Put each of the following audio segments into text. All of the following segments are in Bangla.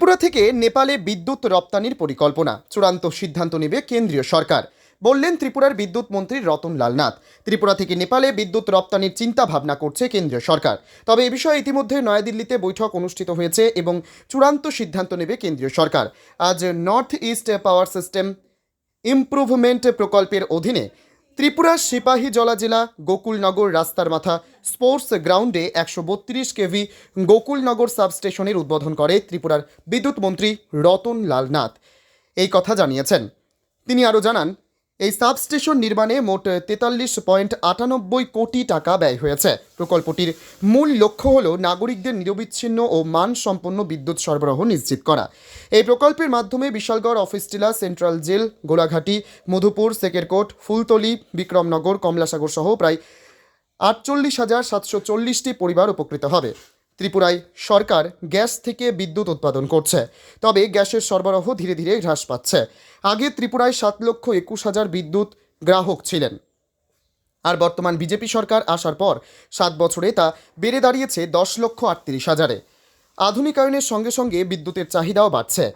ত্রিপুরা থেকে নেপালে বিদ্যুৎ রপ্তানির পরিকল্পনা। চূড়ান্ত সিদ্ধান্ত নেবে কেন্দ্রীয় সরকার। বললেন ত্রিপুরার বিদ্যুৎ মন্ত্রী রতন নাথ। ত্রিপুরা থেকে নেপালে বিদ্যুৎ রপ্তানির চিন্তা ভাবনা করছে কেন্দ্রীয় সরকার। তবে এ বিষয়ে ইতিমধ্যে নয়াদিল্লিতে বৈঠক অনুষ্ঠিত হয়েছে এবং চূড়ান্ত সিদ্ধান্ত নেবে কেন্দ্রীয় সরকার। আজ North East power system improvement প্রকল্পের অধীনে ত্রিপুরা সিপাহী জলা জেলা গোকুলনগর রাস্তার মাথা স্পোর্টস গ্রাউন্ডে একশো বত্রিশ কেভি গোকুলনগর সাবস্টেশনের উদ্বোধন করে ত্রিপুরার বিদ্যুৎ মন্ত্রী রতন লাল নাথ। এই কথা জানিয়েছেন। তিনি আরও জানান এই সাবস্টেশন নির্মাণে মোট তেতাল্লিশ পয়েন্ট আটানব্বই কোটি টাকা ব্যয় হয়েছে। প্রকল্পটির মূল লক্ষ্য হল নাগরিকদের নিরবিচ্ছিন্ন ও মানসম্পন্ন বিদ্যুৎ সরবরাহ নিশ্চিত করা। এই প্রকল্পের মাধ্যমে Bishalgarh office Tila, central jail, Golaghati, Madhupur, Sekerkote, Fultali, Bikramnagar Kamalasagar সহ প্রায় আটচল্লিশ হাজার সাতশো চল্লিশটি পরিবার উপকৃত হবে। ত্রিপুরায় সরকার গ্যাস থেকে বিদ্যুৎ উৎপাদন করছে, তবে গ্যাসের সরবরাহ ধীরে ধীরে হ্রাস পাচ্ছে। আগে ত্রিপুরায় সাত লক্ষ একুশ হাজার বিদ্যুৎ গ্রাহক ছিলেন। আর বর্তমান বিজেপি সরকার আসার পর সাত বছরে তা বেড়ে দাঁড়িয়েছে দশ লক্ষ আটত্রিশ হাজারে। আধুনিকায়নের সঙ্গে সঙ্গে বিদ্যুতের চাহিদাও বাড়ছে।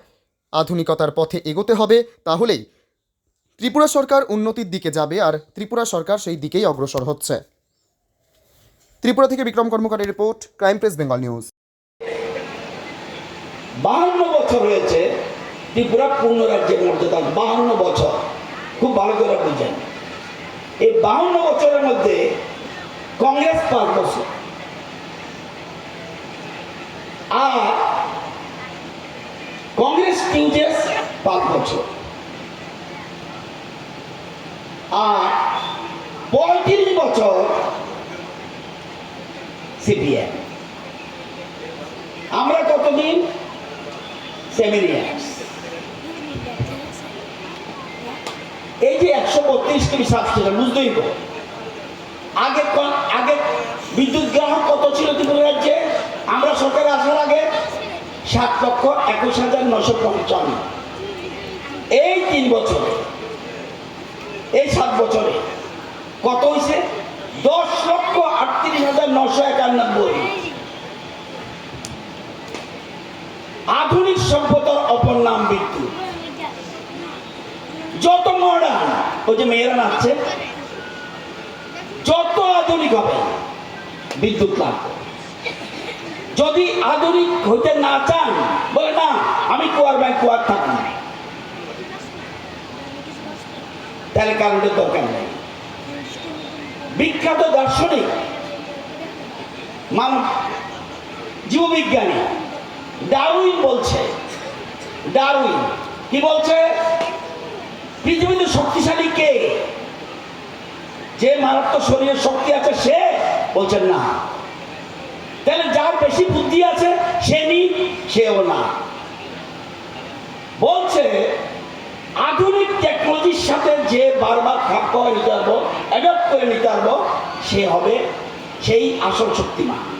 আধুনিকতার পথে এগোতে হবে, তাহলেই ত্রিপুরা সরকার উন্নতির দিকে যাবে আর ত্রিপুরা সরকার সেই দিকেই অগ্রসর হচ্ছে। ত্রিপুরা থেকে Bikram কর্মকারের report, crime press, Bengal news. বাহান্ন বছর হয়েছে ত্রিপুরা পূর্ণ রাজ্যের মর্যাদা, বাহান্ন বছর। খুব ভালো করে বুঝেন এই বাহান্ন বছরের মধ্যে কংগ্রেস পাঁচ বছর। আর কংগ্রেস টিউজেস পাঁচ বছর। আর পঁয়ত্রিশ বছর সিপিএম আমরা কতদিন? ইয়ার্স এই যে একশো বত্রিশ কেবি সাবস্টেশন বুঝতেই তো। আগে আগে বিদ্যুৎ গ্রাহক কত ছিল ত্রিপুরা রাজ্যে? আমরা সরকারে আসার আগে সাত লক্ষ একুশ হাজার নশো পঞ্চান্ন। এই তিন বছরে, এই সাত বছরে কত হয়েছে দশ লক্ষ আটত্রিশ হাজার একানব্বই। আধুনিক সভ্যতার অপর নাম বিদ্যুৎ। যত মডার্ন ওই যে মেয়েরা নাচছে, যত আধুনিক হবে, বিদ্যুৎ লাগবে। যদি আধুনিক হইতে না চান, বলে না, আমি কুয়ার ব্যাংক কুয়ার থাকব না। তাহলে কারেন্টের দরকার নেই। বিখ্যাত দার্শনিক মানব জীববিজ্ঞানী ডারউইন বলছে, ডারউইন, কি বলছে? পৃথিবীতে শক্তিশালী কে? যে মারাত্মক শরীরের শক্তি আছে সে? বলছেন না। তাহলে যার বেশি বুদ্ধি আছে, সে নি, সেও না। বলছে, আধুনিক টেকনোলজির সাথে যে বারবার খাপ খাওয়া নিতে পারব অ্যাডপ্ট করে নিতে পারব সে হবে সেই আসল শক্তিমান।